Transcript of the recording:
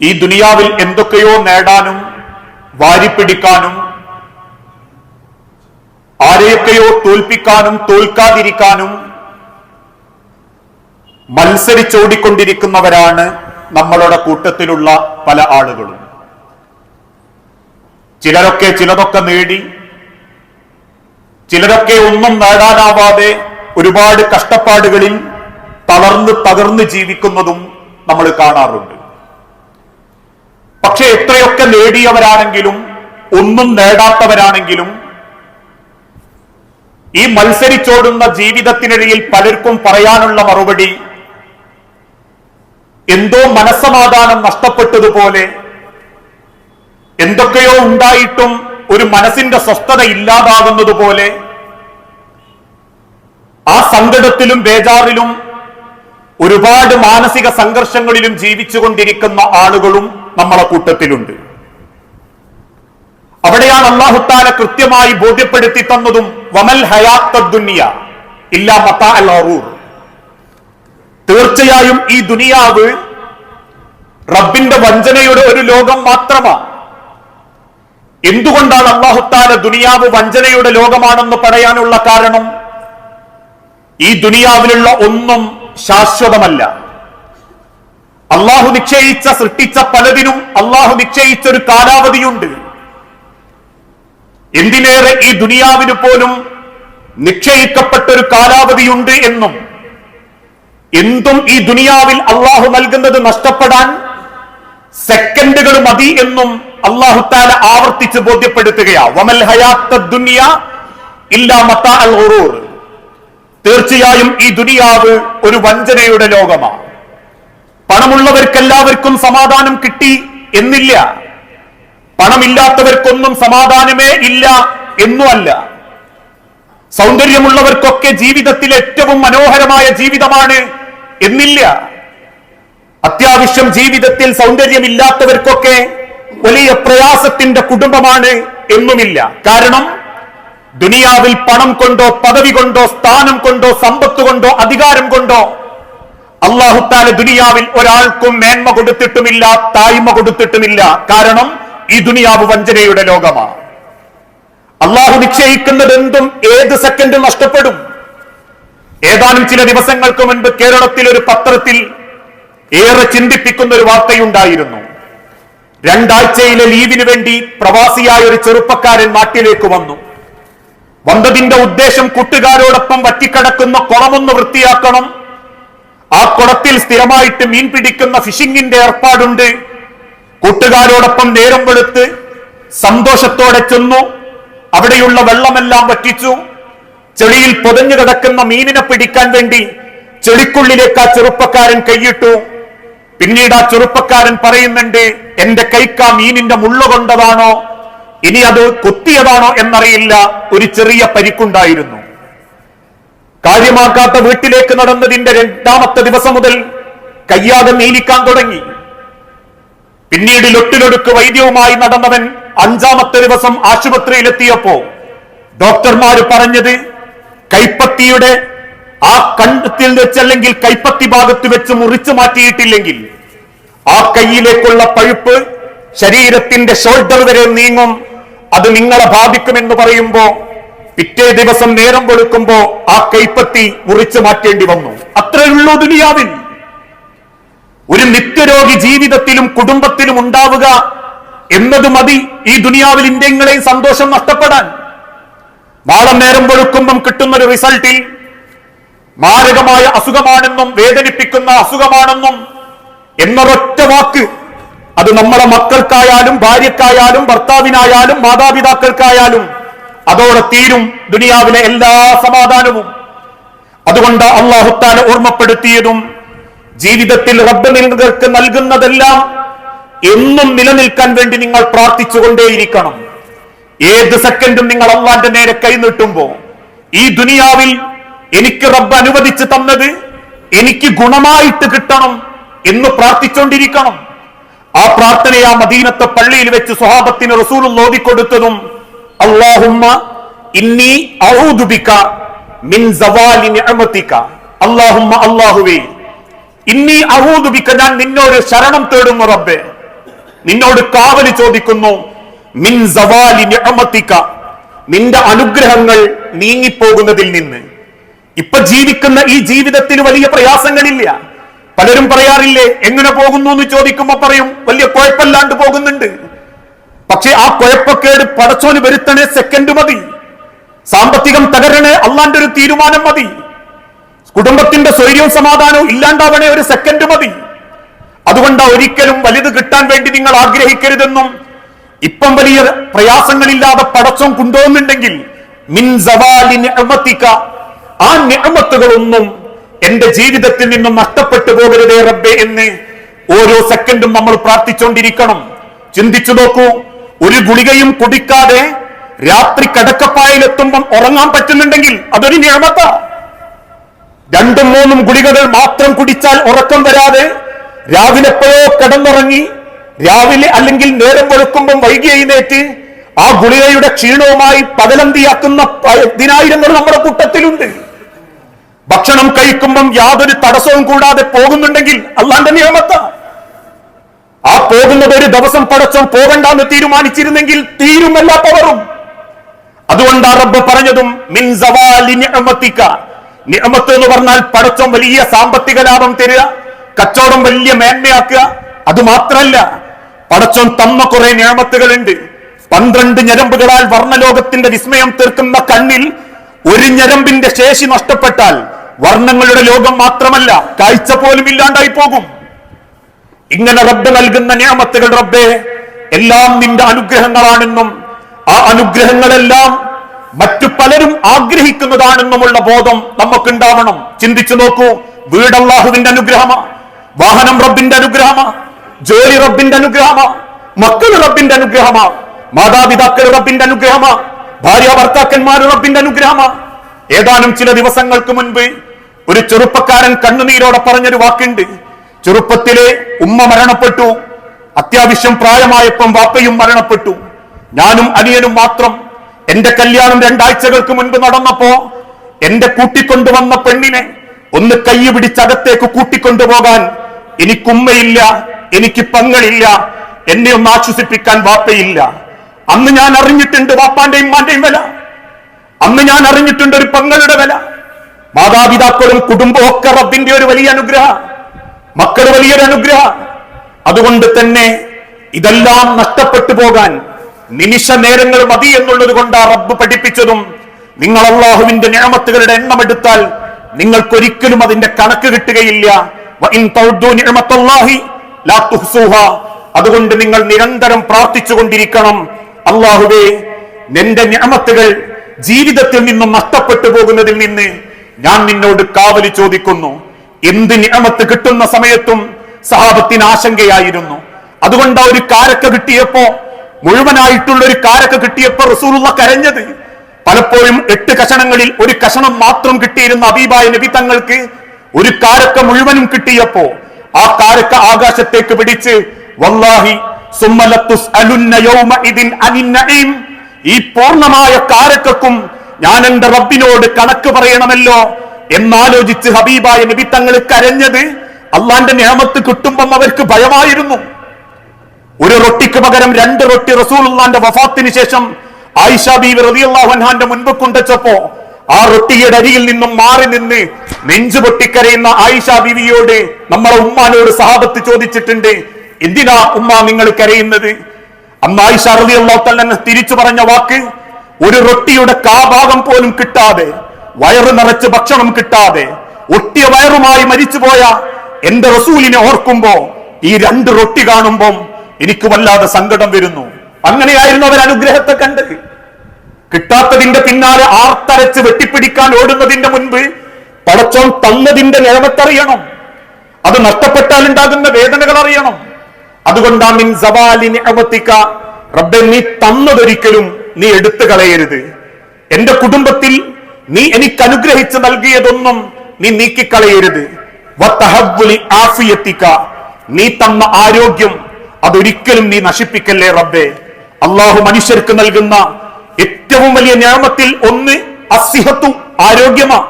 ഈ ദുനിയാവിൽ എന്തൊക്കെയോ നേടാനും വാരിപ്പിടിക്കാനും ആരെയൊക്കെയോ തോൽപ്പിക്കാനും തോൽക്കാതിരിക്കാനും മത്സരിച്ചോടിക്കൊണ്ടിരിക്കുന്നവരാണ് നമ്മളുടെ കൂട്ടത്തിലുള്ള പല ആളുകളും. ചിലരൊക്കെ ചിലതൊക്കെ നേടി ചിലരൊക്കെ ഒന്നും നേടാനാവാതെ ഒരുപാട് കഷ്ടപ്പാടുകളിൽ തളർന്ന് തകർന്ന് ജീവിക്കുന്നതും നമ്മൾ കാണാറുണ്ട്. പക്ഷെ എത്രയൊക്കെ നേടിയവരാണെങ്കിലും ഒന്നും നേടാത്തവരാണെങ്കിലും ഈ മത്സരിച്ചോടുന്ന ജീവിതത്തിനിടയിൽ പലർക്കും പറയാനുള്ള മറുപടി എന്തോ മനസ്സമാധാനം നഷ്ടപ്പെട്ടതുപോലെ എന്തൊക്കെയോ ഉണ്ടായിട്ടും ഒരു മനസ്സിന്റെ സ്വസ്ഥത ഇല്ലാതാകുന്നത് പോലെ ആ സങ്കടത്തിലും ബേജാറിലും ഒരുപാട് മാനസിക സംഘർഷങ്ങളിലും ജീവിച്ചുകൊണ്ടിരിക്കുന്ന ആളുകളും നമ്മളെ കൂട്ടത്തിലുണ്ട്. അവിടെയാണ് അള്ളാഹുത്താല കൃത്യമായി ബോധ്യപ്പെടുത്തി തന്നതും വമൽ ഹയാത്ത ദുനിയ ഇല്ല മത്ത അൽ തീർച്ചയായും ഈ ദുനിയാവ് റബ്ബിന്റെ വഞ്ചനയുടെ ഒരു ലോകം മാത്രമാണ് എന്തുകൊണ്ടാണ് അള്ളാഹുത്താല ദുനിയാവ് വഞ്ചനയുടെ ലോകമാണെന്ന് പറയാനുള്ള കാരണം? ഈ ദുനിയാവിലുള്ള ഒന്നും ശാശ്വതമല്ല. അള്ളാഹു നിശ്ചയിച്ച സൃഷ്ടിച്ച പലതിനും അള്ളാഹു നിശ്ചയിച്ച ഒരു കാലാവധിയുണ്ട്. എന്തിനേറെ ഈ ദുനിയാവിന് പോലും നിശ്ചയിക്കപ്പെട്ട ഒരു കാലാവധിയുണ്ട് എന്നും എന്തും ഈ ദുനിയാവിൽ അള്ളാഹു നൽകുന്നത് നഷ്ടപ്പെടാൻ സെക്കൻഡുകൾ മതി എന്നും അള്ളാഹു താല ആവർത്തിച്ച് ബോധ്യപ്പെടുത്തുകയാണ് തീർച്ചയായും ഈ ദുനിയാവ് ഒരു വഞ്ചനയുടെ ലോകമാണ് പണമുള്ളവർക്കെല്ലാവർക്കും സമാധാനം കിട്ടി എന്നില്ല. പണമില്ലാത്തവർക്കൊന്നും സമാധാനമേ ഇല്ല എന്നുമല്ല. സൗന്ദര്യമുള്ളവർക്കൊക്കെ ജീവിതത്തിൽ ഏറ്റവും മനോഹരമായ ജീവിതമാണ് എന്നില്ല. അത്യാവശ്യം ജീവിതത്തിൽ സൗന്ദര്യമില്ലാത്തവർക്കൊക്കെ വലിയ പ്രയാസത്തിന്റെ കുടുംബമാണ് എന്നുമില്ല. കാരണം ദുനിയാവിൽ പണം കൊണ്ടോ പദവി കൊണ്ടോ സ്ഥാനം കൊണ്ടോ സമ്പത്ത് കൊണ്ടോ അധികാരം കൊണ്ടോ അള്ളാഹുത്താല ദുനിയാവിൽ ഒരാൾക്കും മേന്മ കൊടുത്തിട്ടുമില്ല തായ്മ കൊടുത്തിട്ടുമില്ല. കാരണം ഈ ദുനിയാവ് വഞ്ചനയുടെ ലോകമാണ്. അള്ളാഹു നിശ്ചയിക്കുന്നത് എന്തും ഏത് സെക്കൻഡും നഷ്ടപ്പെടും. ഏതാനും ചില ദിവസങ്ങൾക്ക് മുൻപ് കേരളത്തിൽ ഒരു പത്രത്തിൽ ഏറെ ചിന്തിപ്പിക്കുന്ന ഒരു വാർത്തയുണ്ടായിരുന്നു. രണ്ടാഴ്ചയിലെ ലീവിന് വേണ്ടി പ്രവാസിയായ ഒരു ചെറുപ്പക്കാരൻ നാട്ടിലേക്ക് വന്നു. വന്നതിന്റെ ഉദ്ദേശം കൂട്ടുകാരോടൊപ്പം വറ്റിക്കടക്കുന്ന കുളമൊന്ന് വൃത്തിയാക്കണം ആ കുളത്തിൽ സ്ഥിരമായിട്ട് മീൻ പിടിക്കുന്ന ഫിഷിംഗിന്റെ ഏർപ്പാടുണ്ട്. കൂട്ടുകാരോടൊപ്പം നേരം വെളുത്ത് സന്തോഷത്തോടെ ചെന്നു. അവിടെയുള്ള വെള്ളമെല്ലാം വറ്റിച്ചു. ചെളിയിൽ പൊതഞ്ഞു കിടക്കുന്ന മീനിനെ പിടിക്കാൻ വേണ്ടി ചെളിക്കുള്ളിലേക്ക് ആ ചെറുപ്പക്കാരൻ കൈയിട്ടു. പിന്നീട് ആ ചെറുപ്പക്കാരൻ പറയുന്നുണ്ട് എന്റെ കൈക്ക് ആ മീനിന്റെ മുള്ള കൊണ്ടതാണോ? ഇനി അത് കുത്തിയതാണോ എന്നറിയില്ല. ഒരു ചെറിയ പരിക്കുണ്ടായിരുന്നു. കാര്യമാക്കാത്ത വീട്ടിലേക്ക് നടന്നതിന്റെ രണ്ടാമത്തെ ദിവസം മുതൽ കയ്യാതെ നീലിക്കാൻ തുടങ്ങി. പിന്നീട് ലൊട്ടിലൊടുക്ക് വൈദ്യവുമായി നടന്നവൻ അഞ്ചാമത്തെ ദിവസം ആശുപത്രിയിലെത്തിയപ്പോ ഡോക്ടർമാർ പറഞ്ഞത് കൈപ്പത്തിയുടെ ആ കണ്ടത്തിൽ വെച്ചല്ലെങ്കിൽ കൈപ്പത്തി ഭാഗത്ത് വെച്ച് മുറിച്ചു മാറ്റിയിട്ടില്ലെങ്കിൽ ആ കൈയിലേക്കുള്ള പഴുപ്പ് ശരീരത്തിന്റെ ഷോൾഡർ വരെ നീങ്ങും. അത് നിങ്ങളെ ബാധിക്കുമെന്ന് പറയുമ്പോ പിറ്റേ ദിവസം നേരം വെളുക്കുമ്പോ ആ കൈപ്പത്തി മുറിച്ചു മാറ്റേണ്ടി വന്നു. അത്രയുള്ളൂ ദുനിയാവിൽ. ഒരു നിത്യരോഗി ജീവിതത്തിലും കുടുംബത്തിലും ഉണ്ടാവുക എന്നത് മതി ഈ ദുനിയാവിൽ ഇന്ത്യങ്ങളെയും സന്തോഷം നഷ്ടപ്പെടാൻ. നാളെ നേരം വെളുക്കുമ്പം കിട്ടുന്ന ഒരു റിസൾട്ടിൽ മാരകമായ അസുഖമാണെന്നും വേദനിപ്പിക്കുന്ന അസുഖമാണെന്നും എന്നൊരൊറ്റ വാക്ക് അത് നമ്മളെ മക്കൾക്കായാലും ഭാര്യക്കായാലും ഭർത്താവിനായാലും മാതാപിതാക്കൾക്കായാലും അതോടെ തീരും ദുനിയാവിലെ എല്ലാ സമാധാനവും. അതുകൊണ്ട് അള്ളാഹുത്താല ഓർമ്മപ്പെടുത്തിയതും ജീവിതത്തിൽ റബ്ബ് നിങ്ങൾക്ക് നൽകുന്നതെല്ലാം എന്നും നിലനിൽക്കാൻ വേണ്ടി നിങ്ങൾ പ്രാർത്ഥിച്ചുകൊണ്ടേയിരിക്കണം. ഏത് സെക്കൻഡും നിങ്ങൾ അള്ളാന്റെ നേരെ കൈനീട്ടുമ്പോ ഈ ദുനിയാവിൽ എനിക്ക് റബ്ബ് അനുവദിച്ചു തന്നത് എനിക്ക് ഗുണമായിട്ട് കിട്ടണം എന്ന് പ്രാർത്ഥിച്ചുകൊണ്ടിരിക്കണം ആ പ്രാർത്ഥനയെ ആ മദീനത്തെ പള്ളിയിൽ വെച്ച് സ്വഹാബത്തിന് റസൂൽ ഓതിക്കൊടുത്തതും ഇന്നി മിൻ ഇന്നി ഞാൻ നിന്നോട് ശരണം തേടുന്നു റബ്ബേ. നിന്നോട് കാവലി ചോദിക്കുന്നു മിൻ നിന്റെ അനുഗ്രഹങ്ങൾ നീങ്ങിപ്പോകുന്നതിൽ നിന്ന്. ഇപ്പൊ ജീവിക്കുന്ന ഈ ജീവിതത്തിന് വലിയ പ്രയാസങ്ങളില്ല. പലരും പറയാറില്ലേ എങ്ങനെ പോകുന്നു? എന്ന് ചോദിക്കുമ്പോ പറയും വലിയ കുഴപ്പമില്ലാണ്ട് പോകുന്നുണ്ട്. പക്ഷെ ആ കുഴപ്പക്കേട് പടച്ചോന് വരുത്തണേ സെക്കൻഡ് മതി. സാമ്പത്തികം തകരണേ അള്ളാന്റെ ഒരു തീരുമാനം മതി. കുടുംബത്തിന്റെ സ്വൈര്യവും സമാധാനവും ഇല്ലാണ്ടാവണേ ഒരു സെക്കൻഡ് മതി. അതുകൊണ്ട് ഒരിക്കലും വലുത് കിട്ടാൻ വേണ്ടി നിങ്ങൾ ആഗ്രഹിക്കരുതെന്നും ഇപ്പം വലിയ പ്രയാസങ്ങളില്ലാതെ പടച്ചോൻ കൊണ്ടുപോകുന്നുണ്ടെങ്കിൽ മിൻ ആ നിഅമത്തുകളൊന്നും എന്റെ ജീവിതത്തിൽ നിന്നും നഷ്ടപ്പെട്ടു പോകരുതേ റബ്ബെ എന്ന് ഓരോ സെക്കൻഡും നമ്മൾ പ്രാർത്ഥിച്ചുകൊണ്ടിരിക്കണം ചിന്തിച്ചു നോക്കൂ. ഒരു ഗുളികയും കുടിക്കാതെ രാത്രി കടക്കപ്പായിലെത്തുമ്പം ഉറങ്ങാൻ പറ്റുന്നുണ്ടെങ്കിൽ അതൊരു നിയമത്താ രണ്ടും മൂന്നും ഗുളികകൾ മാത്രം കുടിച്ചാൽ ഉറക്കം വരാതെ രാവിലെ എപ്പോഴോ കിടന്നുറങ്ങി രാവിലെ അല്ലെങ്കിൽ നേരം വെളുക്കുമ്പം വൈകി എഴുന്നേറ്റ് ആ ഗുളികയുടെ ക്ഷീണവുമായി പകലന്തിയാക്കുന്ന ദിനായിരങ്ങൾ നമ്മുടെ കൂട്ടത്തിലുണ്ട്. ഭക്ഷണം കഴിക്കുമ്പം യാതൊരു തടസ്സവും കൂടാതെ പോകുന്നുണ്ടെങ്കിൽ അള്ളാന്റെ നിയമത്ത ആ പോകുന്നത് ഒരു ദിവസം പടച്ചം പോകണ്ടെന്ന് തീരുമാനിച്ചിരുന്നെങ്കിൽ തീരുമല്ല പവറും. അതുകൊണ്ട് റബ്ബ് പറഞ്ഞതും മിൻ നിഅമത്ത് എന്ന് പറഞ്ഞാൽ പടച്ചം വലിയ സാമ്പത്തിക ലാഭം തരിക കച്ചവടം വലിയ മേന്മയാക്കുക. അത് മാത്രല്ല പടച്ചോൻ തന്ന കുറെ നിയമത്തുകളുണ്ട് പന്ത്രണ്ട് ഞരമ്പുകളാൽ വർണലോകത്തിന്റെ വിസ്മയം തീർക്കുന്ന കണ്ണിൽ ഒരു ഞരമ്പിന്റെ ശേഷി നഷ്ടപ്പെട്ടാൽ വർണങ്ങളുടെ ലോകം മാത്രമല്ല കാഴ്ച പോലും ഇല്ലാണ്ടായി പോകും. ഇങ്ങനെ റബ്ബ് നൽകുന്ന നിയമത്തുകൾ റബ്ബെ എല്ലാം നിന്റെ അനുഗ്രഹങ്ങളാണെന്നും ആ അനുഗ്രഹങ്ങളെല്ലാം മറ്റു പലരും ആഗ്രഹിക്കുന്നതാണെന്നുമുള്ള ബോധം നമുക്കുണ്ടാവണം. ചിന്തിച്ചു നോക്കൂ വീട് അള്ളാഹുവിന്റെ അനുഗ്രഹമാ വാഹനം റബ്ബിന്റെ അനുഗ്രഹമാ ജോലി റബ്ബിന്റെ അനുഗ്രഹമാ മക്കൾ റബ്ബിന്റെ അനുഗ്രഹമാ മാതാപിതാക്കൾ റബ്ബിന്റെ അനുഗ്രഹമാ ഭാര്യ ഭർത്താക്കന്മാർ റബ്ബിന്റെ അനുഗ്രഹമാ. ഏതാനും ചില ദിവസങ്ങൾക്ക് മുൻപ് ഒരു ചെറുപ്പക്കാരൻ കണ്ണുനീരോടെ പറഞ്ഞൊരു വാക്കുണ്ട്. ചെറുപ്പത്തിലെ ഉമ്മ മരണപ്പെട്ടു. അത്യാവശ്യം പ്രായമായപ്പം വാപ്പയും മരണപ്പെട്ടു. ഞാനും അനിയനും മാത്രം. എന്റെ കല്യാണം രണ്ടാഴ്ചകൾക്ക് മുൻപ് നടന്നപ്പോ എന്റെ കൂട്ടിക്കൊണ്ടുവന്ന പെണ്ണിനെ ഒന്ന് കൈ പിടിച്ചകത്തേക്ക് കൂട്ടിക്കൊണ്ടുപോകാൻ എനിക്കുമ്മയില്ല എനിക്ക് പങ്ങളില്ല എന്നെ ഒന്ന് ആശ്വസിപ്പിക്കാൻ വാപ്പയില്ല. അന്ന് ഞാൻ അറിഞ്ഞിട്ടുണ്ട് വാപ്പാന്റെയും ഉമ്മാന്റെയും വില. അന്ന് ഞാൻ അറിഞ്ഞിട്ടുണ്ട് ഒരു പങ്ങളുടെ വില. മാതാപിതാക്കളും കുടുംബമൊക്കെ റബ്ബിന്റെ ഒരു വലിയ അനുഗ്രഹ. മക്കൾ വലിയൊരു അനുഗ്രഹ. അതുകൊണ്ട് തന്നെ ഇതെല്ലാം നഷ്ടപ്പെട്ടു പോകാൻ നിമിഷ നേരങ്ങൾ മതി എന്നുള്ളത് കൊണ്ട് ആ റബ്ബ് പഠിപ്പിച്ചതും നിങ്ങൾ അള്ളാഹുവിന്റെ നിയമത്തുകളുടെ എണ്ണം എടുത്താൽ നിങ്ങൾക്കൊരിക്കലും അതിന്റെ കണക്ക് കിട്ടുകയില്ല. അതുകൊണ്ട് നിങ്ങൾ നിരന്തരം പ്രാർത്ഥിച്ചു കൊണ്ടിരിക്കണം. അള്ളാഹുവേ നിന്റെ ഞാമത്തുകൾ ജീവിതത്തിൽ നിന്നും നഷ്ടപ്പെട്ടു പോകുന്നതിൽ നിന്ന് ഞാൻ നിന്നോട് കാവലി ചോദിക്കുന്നു. എന്ത് നിയമത്ത് കിട്ടുന്ന സമയത്തും സഹാബത്തിന് ആശങ്കയായിരുന്നു. അതുകൊണ്ട് ഒരു കാരക്ക കിട്ടിയപ്പോ മുഴുവനായിട്ടുള്ള ഒരു കാരക്ക കിട്ടിയപ്പോ റസൂലുള്ള കരഞ്ഞത്. പലപ്പോഴും എട്ട് കഷണങ്ങളിൽ ഒരു കഷണം മാത്രം കിട്ടിയിരുന്ന അബീബായ നബി തങ്ങൾക്ക് ഒരു കാരക്ക മുഴുവനും കിട്ടിയപ്പോ ആ കാരക്ക ആകാശത്തേക്ക് പിടിച്ച് വല്ലാഹി ഈ പൂർണമായ കാരക്കും ഞാൻ എന്റെ റബ്ബിനോട് കണക്ക് പറയണമല്ലോ. എന്നാലോചിച്ച് ഹബീബായ നബി തങ്ങൾ കരഞ്ഞത് അള്ളാന്റെ നിയമത്ത് കിട്ടുമ്പം അവർക്ക് ഭയമായിരുന്നു. ഒരു റൊട്ടിക്ക് പകരം രണ്ട് റൊട്ടി റസൂലുള്ളാന്റെ വഫാത്തിന് ശേഷം ആയിഷ ബീവി റളിയല്ലാഹു അൻഹാന്റെ മുൻപ് കൊണ്ടുവച്ചപ്പോ ആ റൊട്ടിയുടെ അരിയിൽ നിന്നും മാറി നിന്ന് നെഞ്ചു പൊട്ടിക്കരയുന്ന ആയിഷ ബീവിയോട് നമ്മളെ ഉമ്മാനോട് സഹാബത്ത് ചോദിച്ചിട്ടുണ്ട് എന്തിനാ ഉമ്മ നിങ്ങൾ കരയുന്നത്? അന്ന് ആയിഷ തന്നെ തിരിച്ചു പറഞ്ഞ വാക്ക് ഒരു റൊട്ടിയുടെ കാഭാഗം പോലും കിട്ടാതെ വയറ് നിറച്ച് ഭക്ഷണം കിട്ടാതെ ഒട്ടിയ വയറുമായി മരിച്ചുപോയ എന്റെ റസൂലിനെ ഓർക്കുമ്പോ ഈ രണ്ട് റൊട്ടി കാണുമ്പോൾ എനിക്ക് വല്ലാതെ സങ്കടം വരുന്നു. അങ്ങനെയായിരുന്നു അവർ അനുഗ്രഹത്തെ കണ്ട്. കിട്ടാത്തതിന്റെ പിന്നാലെ ആർത്തരച്ച് വെട്ടിപ്പിടിക്കാൻ ഓടുന്നതിന്റെ മുൻപ് പടച്ചോൻ തന്നതിന്റെ നിയമത്തറിയണം. അത് നഷ്ടപ്പെട്ടാൽ ഉണ്ടാകുന്ന വേദനകൾ അറിയണം. അതുകൊണ്ടാ മിൻ സവാലി നിഅമതിക റബ്ബെ നീ തന്നതൊരിക്കലും നീ എടുത്തു കളയരുത്. എന്റെ കുടുംബത്തിൽ നീ എനിക്ക് അനുഗ്രഹിച്ച് നൽകിയതൊന്നും നീ നീക്കിക്കളയരുത്. ആഫിയത്തിക്ക ആഫിയത്തിക. നീ തന്ന ആരോഗ്യം അതൊരിക്കലും നീ നശിപ്പിക്കല്ലേ റബ്ബേ. അള്ളാഹു മനുഷ്യർക്ക് നൽകുന്ന ഏറ്റവും വലിയ ഞാമത്തിൽ ഒന്ന് അസിഹത്തു ആരോഗ്യമാണ്